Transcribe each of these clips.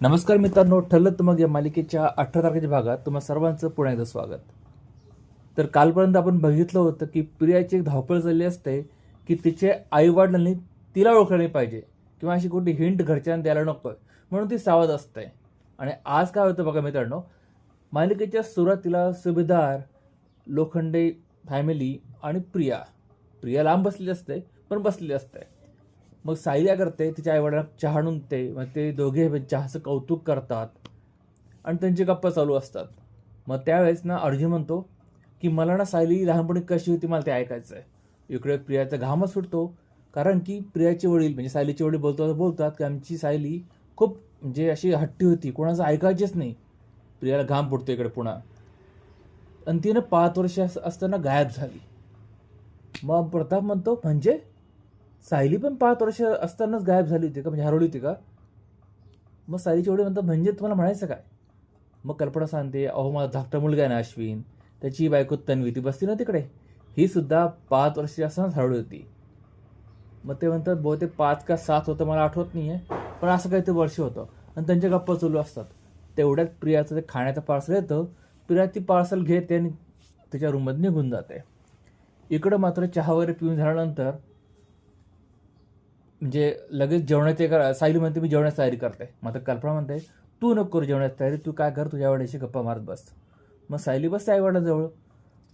नमस्कार मित्रांनो ठरलं मग या मालिकेच्या अठरा तारखेच्या भागात तुम्हा सर्वांचं पुन्हा एकदा स्वागत. तर कालपर्यंत आपण बघितलं होतं की प्रियाची एक धावपळ झाली असते की तिचे आईवडिलांनी तिला ओळखलं नाही पाहिजे किंवा अशी कुठली हिंट घरच्यांना द्यायला नको म्हणून ती सावध असते. आणि आज काय होतं बघा मित्रांनो मालिकेच्या सुरुवातीला सुभेदार लोखंडे फॅमिली आणि प्रिया. प्रिया लांब बसलेली असते पण बसलेली असते. मग साई काय करते? तिच्या आईवडिलांना चहा आणून मग ते दोघे चहाचं कौतुक करतात. आणि त्यांची गप्पा चालू असतात. मग त्यावेळेस ना अर्जुन म्हणतो की मला ना सायली लहानपणी कशी होती मला ते ऐकायचं आहे इकडे प्रियाचा घामच सुटतो कारण की प्रियाचे वडील म्हणजे सायलीचे वडील बोलतात बोलतात की आमची सायली खूप म्हणजे अशी हट्टी होती. कोणाचं ऐकायचीच नाही. प्रियाला घाम फुटतो इकडे पुन्हा. आणि तिनं पाच वर्ष असताना गायब झाली. मग प्रताप म्हणतो म्हणजे सायली पण पाच वर्ष असतानाच गायब झाली होती का? म्हणजे हरवली होती का? मग सायलीचे वडील म्हणतात म्हणजे तुम्हाला म्हणायचं काय? मग कल्पना सांगते अहो माझा धाकटा मुलगा आहे ना अश्विन. त्याची बायको तन्वी ती बसती ना तिकडे. ही सुद्धा पाच वर्ष असतानाच हरवली होती. मग ते म्हणतात बहुतेक पाच का सात होतं मला आठवत नाही आहे पण असं काही ते वर्ष होतं. आणि त्यांच्या गप्पा चालू असतात. तेवढ्यात प्रियाचं ते खाण्याचं पार्सल येतं. प्रिया ती पार्सल घेते आणि त्याच्या रूममध्ये निघून जाते. इकडं मात्र चहा वगैरे पिऊन झाल्यानंतर म्हणजे लगेच जेवणाची का सायली म्हणते मी जेवणाची तयारी करते. मात्र कल्पना म्हणते तू नको करू जेवणाची तयारी तू काय कर तुझ्या वडिलांशी गप्पा मारत बस. मग सायली बसते आईवडिलांजवळ.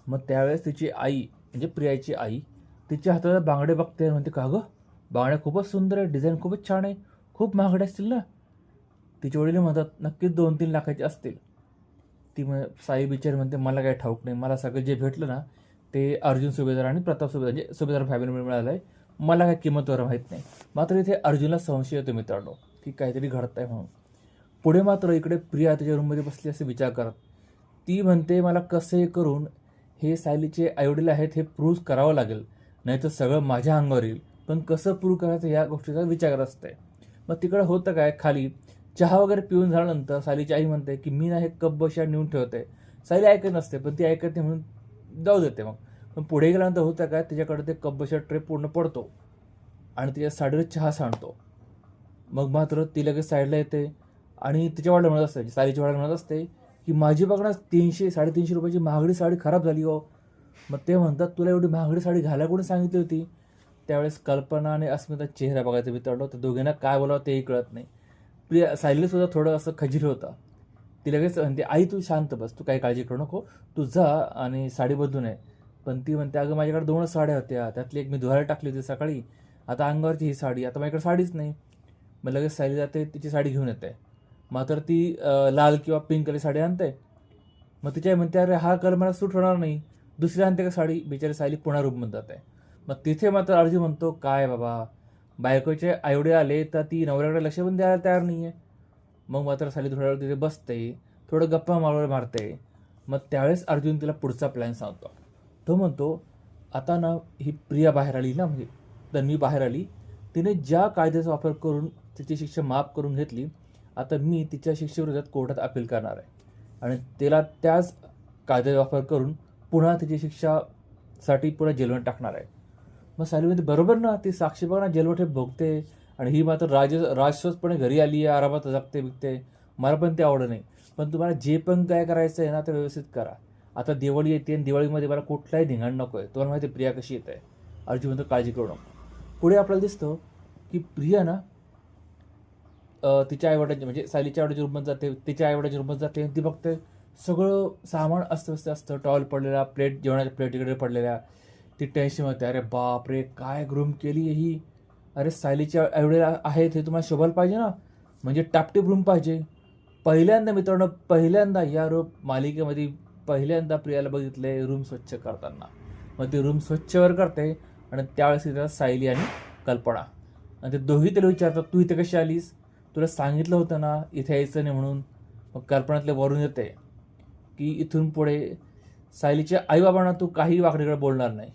मग त्यावेळेस तिची आई म्हणजे प्रियाची आई तिच्या हाताला बांगडे बघते म्हणते का गं? बांगड्या खूपच सुंदर आहे डिझाईन खूपच छान आहे खूप महागडे असतील ना? तिचे वडील म्हणतात नक्कीच दोन तीन लाखाचे असतील. ती म्हण साई बिचारी म्हणते मला काही ठाऊक नाही मला सगळं जे भेटलं ना ते अर्जुन सुभेदार आणि प्रताप सुभेदार म्हणजे सुभेदार फॅमिली मिळालं आहे मला काय किंमत वगैरे माहीत नाही. मात्र इथे अर्जुनला संशय येतो मित्रांनो की काहीतरी घडत आहे म्हणून. पुढे मात्र इकडे प्रिया त्याच्या रूममध्ये बसली असे विचार करत. ती म्हणते मला कसे करून हे सायलीचे आईवडील आहेत हे प्रूव्ह करावं लागेल. नाही तर सगळं माझ्या अंगावर येईल. पण कसं प्रूव्ह करायचं या गोष्टीचा विचार करत असते. मग तिकडे होतं काय? खाली चहा वगैरे पिऊन झाल्यानंतर सायलीची आई म्हणते की मी ना हे कप बशा नेऊन ठेवते. सायली ऐकत नसते पण ती ऐकत नाही म्हणून जाऊ देते मग. पण पुढे गेल्यानंतर होतं काय त्याच्याकडे ते कब्बशा ट्रेप ट्रे पूर्ण पडतो आणि तिच्या साडीवर चहा सांडतो मग मात्र ती लगेच साईडला येते आणि तिच्या वाढला म्हणत असते साडीच्या वाढला म्हणत असते की माझी बघ ना तीनशे साडेतीनशे रुपयाची महागडी साडी खराब झाली हो. मग ते म्हणतात तुला एवढी महागडी साडी घालायला कोणी सांगितली होती? त्यावेळेस कल्पना आणि अस्मिता चेहरा बघायचा मित्रांनो त्या दोघींना काय बोलावं तेही कळत नाही. प्रिया सायली सुद्धा थोडं असं खजीर होता. ती लगेच म्हणते आई तू शांत बस तू काही काळजी करू नको तू जा आणि साडी बदलून आहे पण ती म्हणते अगं माझ्याकडे दोनच साड्या होत्या. त्यातली एक मी धुवायला टाकली होती सकाळी. आता अंगावरची ही साडी. आता माझ्याकडे साडीच नाही. मग लगेच सायली जाते तिची साडी घेऊन येते. मात्र ती लाल किंवा पिंक कलर साडी आणते. मग तिच्या म्हणते अरे हा कलर मला सूट होणार नाही. दुसरी आणते का साडी? बिचारी सायली पुन्हा रूममध्ये जाते. मग तिथे मात्र अर्जुन म्हणतो काय बाबा बायकोचे आईवडे आले तर ती नवऱ्याकडे लक्ष पण द्यायला तयार नाही आहे मग मात्र साली थोड्या वेळ तिथे बसते थोडं गप्पा मारवर मारते. मग त्यावेळेस अर्जुन तिला पुढचा प्लॅन सांगतो. तो म्हणतो आता ना ही प्रिया बाहेर आली ना म्हणजे तन्वी बाहेर आली. तिने ज्या कायद्याचा वापर करून तिची शिक्षा माफ करून घेतली आता मी तिच्या शिक्षेविरोधात कोर्टात अपील करणार आहे. आणि तिला त्याच कायद्याचा वापर करून पुन्हा तिची शिक्षासाठी पुन्हा जेलवर टाकणार आहे. मग सायलीमध्ये बरोबर ना ती साक्षी बघा ना भोगते आणि ही मात्र राज राजस्वतपणे घरी आली आहे आरामात जगते बिकते मला पण ते आवडत नाही. पण तुम्हाला जे पण काय करायचं आहे ना ते व्यवस्थित करा. आता दिवाळी येते आणि दिवाळीमध्ये मला कुठलाही धिंगाण नको आहे तुम्हाला माहिती प्रिया कशी येत आहे. अर्जुन म्हणतो काळजी करू नको. पुढे आपल्याला दिसतं की प्रिया ना तिच्या आईवडिलांच्या म्हणजे सायलीच्या आईवडिच्या रूममध्ये जाते तिच्या आईवडाच्या रूममध्ये जाते आणि ती बघते सगळं सामान अस्तव्यस्त असतं. टॉवेल पडलेला प्लेट जेवणाच्या प्लेट इकडे पडलेल्या. ती टेन्शन होते अरे बाप रे काय ग्रूम केली आहे ही? अरे सायलीच्या आईवडील आहेत हे तुम्हाला शोभायला पाहिजे ना? म्हणजे टापटीप रूम पाहिजे. पहिल्यांदा मित्रांनो पहिल्यांदा या रूप मालिकेमध्ये पहिल्यांदा प्रियाला बघितले रूम स्वच्छ करताना. मग ती रूम स्वच्छवर करते आणि त्यावेळेस तिथं सायली आणि कल्पना. आणि ते दोघी त्याला विचारतात तू इथे कशी आलीस? तुला सांगितलं होतं ना इथे यायचं नाही म्हणून. मग कल्पनातले वरून येते की इथून पुढे सायलीच्या आईबाबांना तू काही वाकडीकडे बोलणार नाही.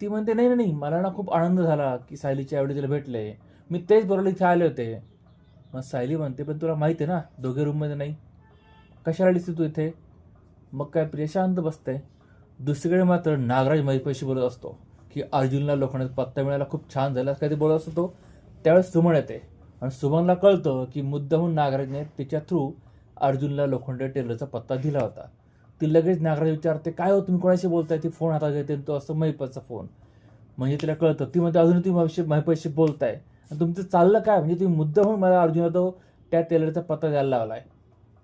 ती म्हणते नाही नाही नाही मला ना खूप आनंद झाला की सायलीच्या आवडी तिला भेटले. मी तेच बरोबर इथे आले होते. मग सायली म्हणते पण तुला माहिती आहे ना दोघे रूममध्ये नाही. कशाला आलीस तू इथे? मग काय प्रिया शांत बसते दुसरीकडे मात्र नागराज मैपैशी बोलत असतो की अर्जुनला लोखंडात पत्ता मिळायला खूप छान झाला काही बोलत असतो तो. त्यावेळेस सुमन येते. आणि सुमनला कळतं की मुद्दाहून नागराजने तिच्या थ्रू अर्जुनला लोखंड टेलरचा पत्ता दिला होता. ती लगेच नागराज विचारते काय हो तुम्ही कोणाशी बोलताय? ती फोन हातात घेते तो असं महिपाचा फोन म्हणजे तिला कळतं ती म्हणते अजून तुम्ही माझ्याशी महिपाशी बोलताय. आणि तुमचं चाललं काय? म्हणजे तुम्ही मुद्दाहून मला अर्जुनला तो त्या टेलरचा पत्ता द्यायला लावलाय.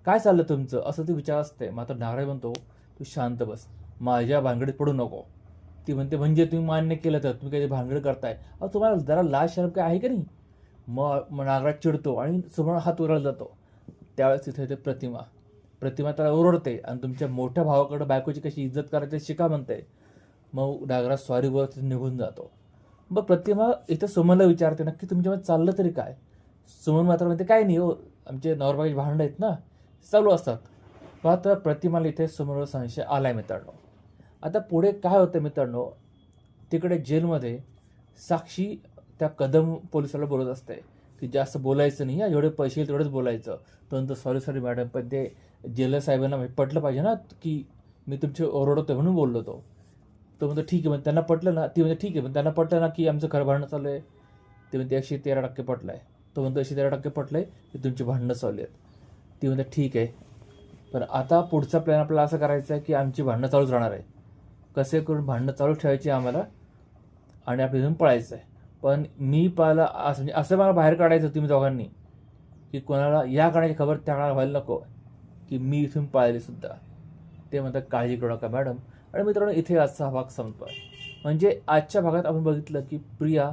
काय चाललं तुमचं? असं ते विचार असते मात्र नागराज म्हणतो तू शांत बस. माझ्या भानगडीत पडू नको. ती म्हणते म्हणजे तुम्ही मान्य केलं तर? तुम्ही काही भानगड करताय? अहो तुम्हाला जरा लाज शरम काय आहे का नाही? मग नागराज चिडतो आणि समोर हात उरला जातो. त्यावेळेस तिथे येते प्रतिमा. प्रतिमा त्याला ओरडते आणि तुमच्या मोठ्या भावाकडं बायकोची कशी इज्जत करायची शिका म्हणते. मग नागराज सॉरी बोलत निघून जातो. मग प्रतिमा इथं सुमनला विचारते नक्की तुमच्यामध्ये चाललं तरी काय? सुमन मात्र म्हणते काय नाही हो. आमचे नवरबाईचे भांडं आहेत ना. चालू असतात. मात्र प्रतिमाला इथे समोर संशय आलाय मित्रांनो. आता पुढे काय होतं मित्रांनो? तिकडे जेलमध्ये साक्षी त्या कदम पोलिसाला बोलत असते की जास्त बोलायचं नाही हा जेवढे पैसे येईल तेवढंच बोलायचं. परंतु सॉरी सॉरी मॅडम पण ते जेलर साहेबांना म्हणजे पटलं पाहिजे ना की मी तुमचे ओरडतो म्हणून बोललो तो. तो म्हणतो ठीक आहे मग त्यांना पटलं ना. ती म्हणजे ठीक आहे पण त्यांना पटलं ना की आमचं खरं भांडणं चालू आहे? ते म्हणते एकशे तेरा टक्के पटलं आहे तो म्हणतो एकशे तेरा टक्के पटलं आहे की तुमची भांडणं चालू आहेत. ती म्हणते ठीक आहे. पण आता पुढचा प्लॅन आपल्याला असं करायचा आहे की आमची भांडणं चालूच राहणार आहे. कसे करून भांडणं चालू ठेवायची आम्हाला आणि आपल्या इथून पळायचं आहे. पण मी पाहिलं असं म्हणजे असं मला बाहेर काढायचं होतं तुम्ही दोघांनी की कोणाला या काढायची खबर त्या काळाला व्हायला नको की मी इथून पाळली सुद्धा. ते म्हणतात काळजी करू नका मॅडम. आणि मित्रांनो इथे आजचा हा भाग संपतोय. म्हणजे आजच्या भागात आपण बघितलं की प्रिया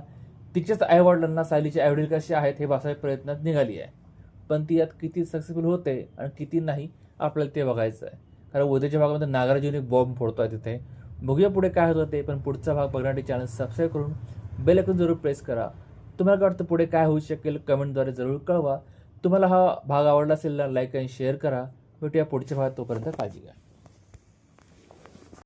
तिच्याच आईवडिलांना सायलीचे आईवडील कसे आहेत हे बसायच्या प्रयत्नात निघाली आहे. पण ती यात किती सक्सेसफुल होते आणि किती नाही आपल्याला ते बघायचं आहे कारण उद्याच्या भागामध्ये नागराजून बॉम्ब फोडतो आहे तिथे. बघूया पुढे काय होतं ते पण पुढचा भाग बघण्यासाठी चॅनल सबस्क्राईब करून बेल ऐकून जरूर प्रेस करा. तुम्हाला काय वाटतं पुढे काय होऊ शकेल कमेंटद्वारे जरूर कळवा. तुम्हाला हा भाग आवडला असेल लाईक आणि शेअर करा. भेटूया पुढच्या भागात तोपर्यंत काळजी घ्या.